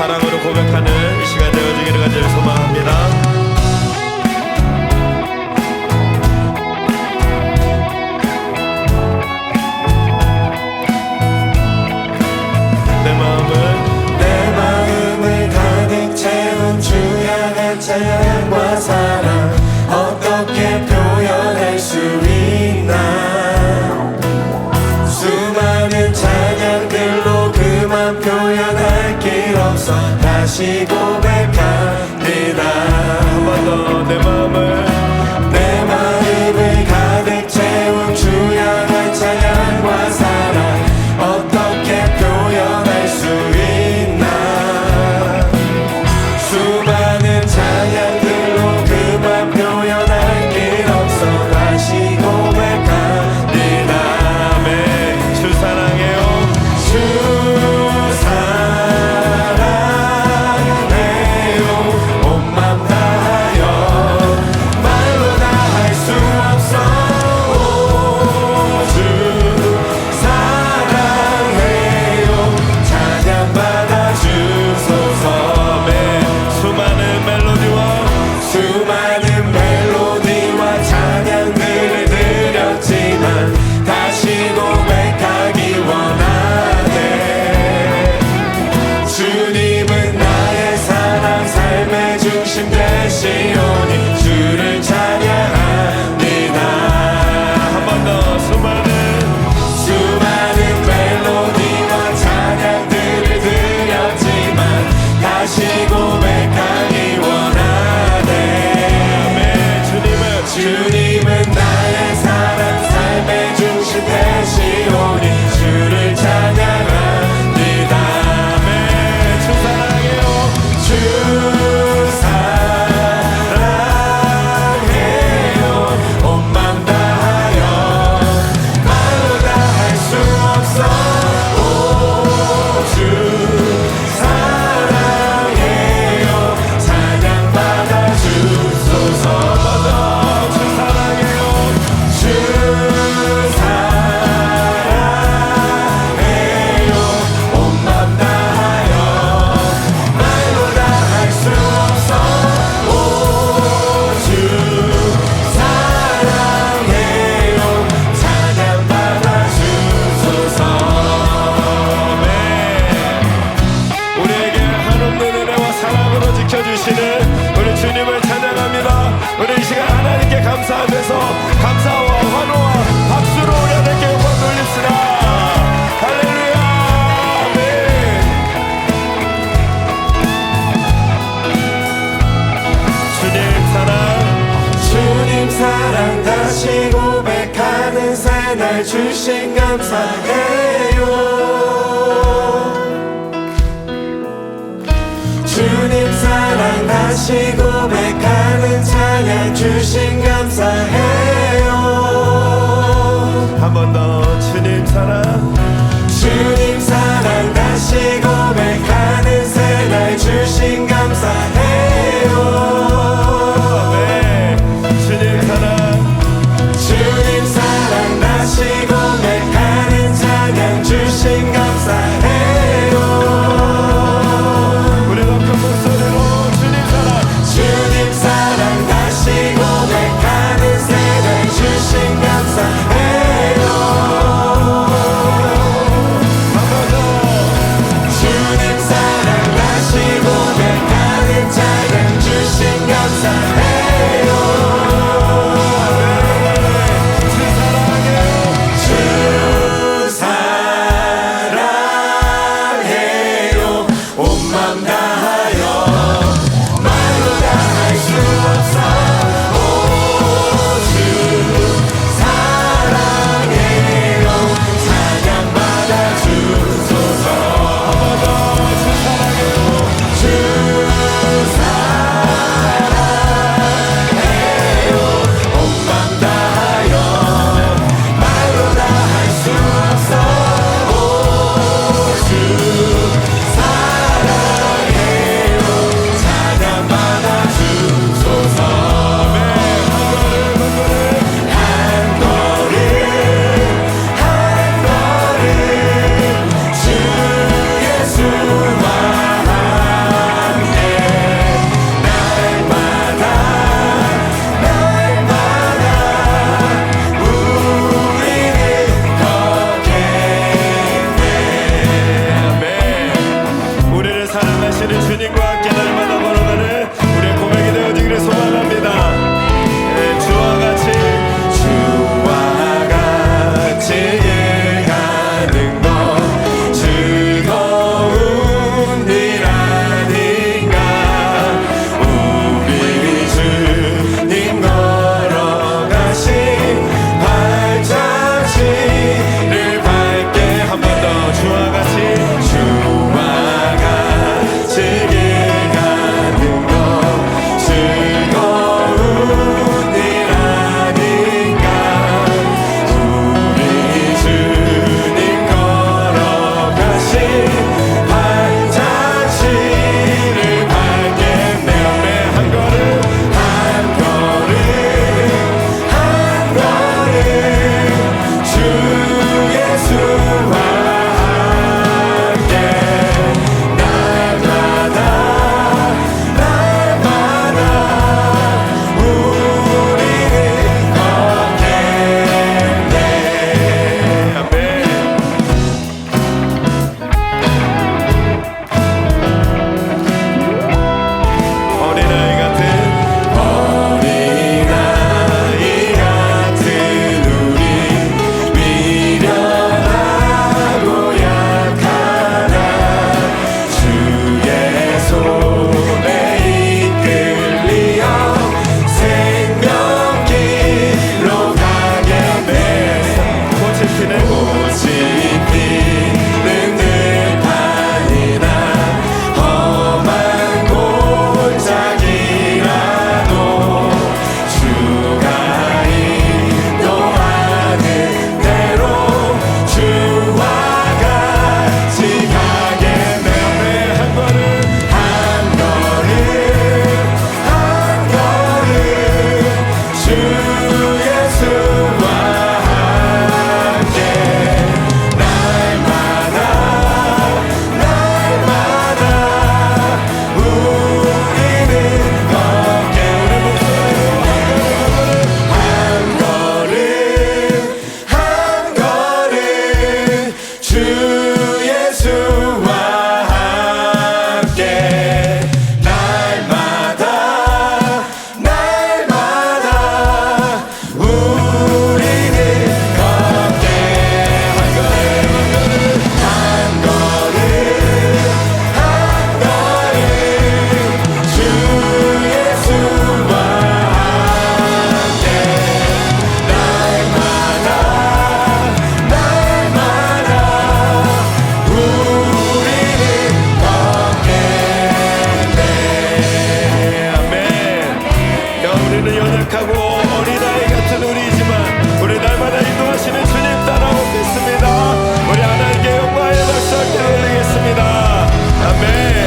사랑으로 고백하는 시간 되어지기를 간절히 소망합니다. 다시 고백합니다. 한 번 더 내 마음을 say 감사하면서 감사와 환호와 박수로 우리 하나님께 영광 돌립시다. 할렐루야. 아멘. 주님 사랑. 주님 사랑 다시 고백하는 새날 주신 감사해요. 주님 사랑 다시 고백하는 只心跟在。 약하고 어린 아이 같은 우리지만 우리 날마다 인도하시는 주님 따라오겠습니다. 우리 하나님께 영광의 박수 함께 돌리겠습니다. 아멘.